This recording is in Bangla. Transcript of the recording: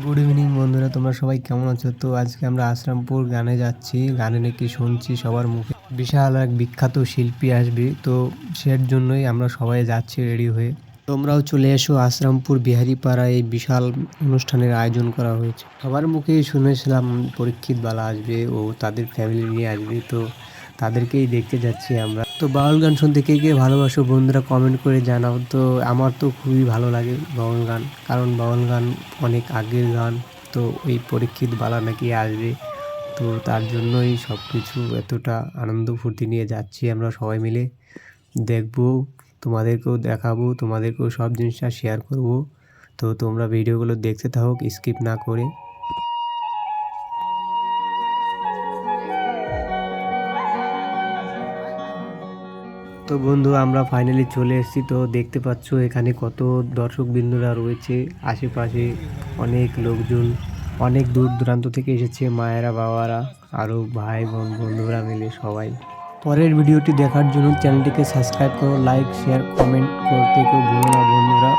গুড ইভিনিং বন্ধুরা, তোমরা সবাই কেমন আছো? তো আজকে আমরা আশ্রামপুর গানে যাচ্ছি। গানে নাকি শুনছি সবার মুখে। বিশাল এক বিখ্যাত শিল্পী আসবে। তো সের জন্যই আমরা সবাই যাচ্ছি রেডি হয়ে। তোমরাও চলে এসো আশ্রামপুর বিহারিপাড়া এই বিশাল অনুষ্ঠানের আয়োজন করা হয়েছে। সবার মুখেই শুনেছিলাম পরীক্ষিত বালা আসবে ও তাদের ফ্যামিলি নিয়ে আসবে। তো তাদেরকেই দেখতে যাচ্ছি আমরা। তো বাউল গান শুনতে কে কে ভালোবাসো বন্ধুরা কমেন্ট করে জানাও। তো আমার তো খুবই ভালো লাগে বাউল গান, কারণ বাউল গান অনেক আগের গান, তো এই পরীক্ষিত বালা নাকি আসবে। তো তার জন্যই সব কিছু এতটা আনন্দ ফুর্তি নিয়ে যাচ্ছি আমরা সবাই মিলে। দেখব, তোমাদেরকেও দেখাবো, তোমাদেরকেও সব জিনিসটা শেয়ার করব। তো তোমরা ভিডিওগুলো দেখতে থাকো স্কিপ না করে। তো বন্ধু, আমরা ফাইনালি চলে এসেছি। তো দেখতে পাচ্ছ এখানে কত দর্শক বিন্দুরা রয়েছে। আশেপাশে অনেক লোকজন, অনেক দূর দূরান্ত থেকে এসেছে মায়েরা, বাবারা আরও ভাই বোন, বন্ধুরা মিলে সবাই। পরের ভিডিওটি দেখার জন্য চ্যানেলটিকে সাবস্ক্রাইব করো লাইক শেয়ার কমেন্ট করতে কেউ ভুলো না বন্ধুরা।